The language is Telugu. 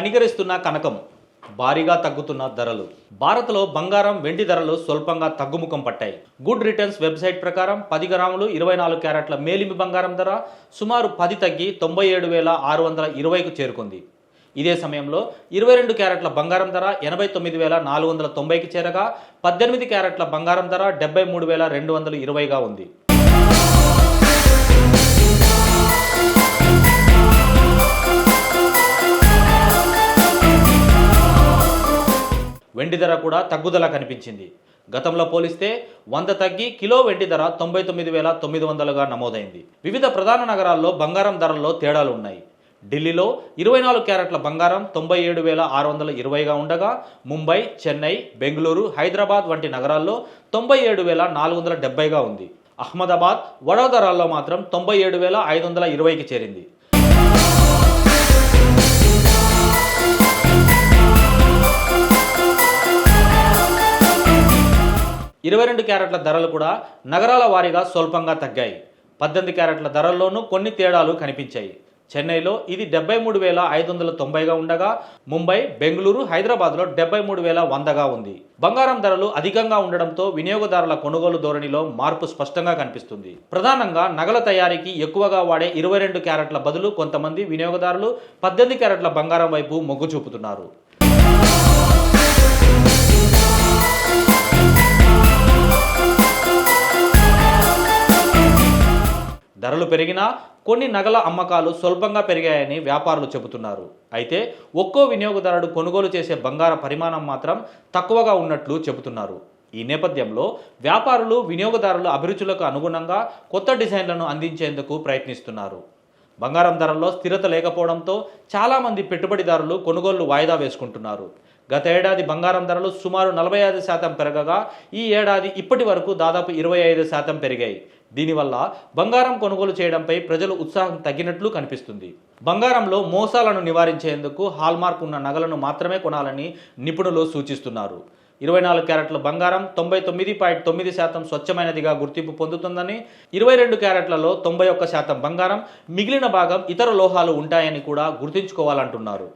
కనికరిస్తున్న కనకం భారీగా తగ్గుతున్న ధరలు. భారత్లో బంగారం వెండి ధరలు స్వల్పంగా తగ్గుముఖం పట్టాయి. గుడ్ రిటర్న్స్ వెబ్సైట్ ప్రకారం పది గ్రాములు ఇరవై నాలుగు క్యారెట్ల మేలిమి బంగారం ధర సుమారు పది తగ్గి తొంభై ఏడు వేల ఆరు వందల ఇరవైకు చేరుకుంది. ఇదే సమయంలో ఇరవై రెండు క్యారెట్ల బంగారం ధర ఎనభై తొమ్మిది వేల నాలుగు వందల తొంభైకి చేరగా పద్దెనిమిది క్యారెట్ల బంగారం ధర డెబ్బై మూడు వేల రెండు వందల ఇరవైగా ఉంది. వెండి ధర కూడా తగ్గుదల కనిపించింది. గతంలో పోలిస్తే వంద తగ్గి కిలో వెండి ధర తొంభై తొమ్మిది వేల తొమ్మిది వందలుగా నమోదైంది. వివిధ ప్రధాన నగరాల్లో బంగారం ధరల్లో తేడాలు ఉన్నాయి. ఢిల్లీలో ఇరవై నాలుగు క్యారెట్ల బంగారం తొంభై ఏడు వేల ఆరు వందల ఇరవైగా ఉండగా ముంబై చెన్నై బెంగళూరు హైదరాబాద్ వంటి నగరాల్లో తొంభై ఏడు వేల నాలుగు వందల డెబ్బైగా ఉంది. అహ్మదాబాద్ వడోదరాల్లో మాత్రం తొంభై ఏడు వేల ఐదు వందల ఇరవైకి చేరింది. ఇరవై రెండు క్యారెట్ల ధరలు కూడా నగరాల వారీగా స్వల్పంగా తగ్గాయి. పద్దెనిమిది క్యారెట్ల ధరల్లోనూ కొన్ని తేడాలు కనిపించాయి. చెన్నైలో ఇది డెబ్బై మూడు వేల ఐదు వందల తొంభైగా ఉండగా ముంబై బెంగళూరు హైదరాబాద్లో డెబ్బై మూడు వేల వందగా ఉంది. బంగారం ధరలు అధికంగా ఉండడంతో వినియోగదారుల కొనుగోలు ధోరణిలో మార్పు స్పష్టంగా కనిపిస్తుంది. ప్రధానంగా నగల తయారీకి ఎక్కువగా వాడే ఇరవై రెండు క్యారెట్ల బదులు కొంతమంది వినియోగదారులు పద్దెనిమిది క్యారెట్ల బంగారం వైపు మొగ్గు చూపుతున్నారు. ధరలు పెరిగినా కొన్ని నగల అమ్మకాలు స్వల్పంగా పెరిగాయని వ్యాపారులు చెబుతున్నారు. అయితే ఒక్కో వినియోగదారుడు కొనుగోలు చేసే బంగార పరిమాణం మాత్రం తక్కువగా ఉన్నట్లు చెబుతున్నారు. ఈ నేపథ్యంలో వ్యాపారులు వినియోగదారుల అభిరుచులకు అనుగుణంగా కొత్త డిజైన్లను అందించేందుకు ప్రయత్నిస్తున్నారు. బంగారం ధరల్లో స్థిరత లేకపోవడంతో చాలామంది పెట్టుబడిదారులు కొనుగోళ్ళు వాయిదా వేసుకుంటున్నారు. గత ఏడాది బంగారం ధరలు సుమారు నలభై ఐదు శాతం పెరగగా ఈ ఏడాది ఇప్పటి వరకు దాదాపు ఇరవై ఐదు శాతం పెరిగాయి. దీనివల్ల బంగారం కొనుగోలు చేయడంపై ప్రజలు ఉత్సాహం తగ్గినట్లు కనిపిస్తుంది. బంగారంలో మోసాలను నివారించేందుకు హాల్మార్క్ ఉన్న నగలను మాత్రమే కొనాలని నిపుణులు సూచిస్తున్నారు. ఇరవై నాలుగు క్యారెట్ల బంగారం తొంభై తొమ్మిది పాయింట్ తొమ్మిది శాతం స్వచ్ఛమైనదిగా గుర్తింపు పొందుతుందని ఇరవై రెండు క్యారెట్లలో తొంభై ఒక్క శాతం బంగారం మిగిలిన భాగం ఇతర లోహాలు ఉంటాయని కూడా గుర్తుంచుకోవాలంటున్నారు.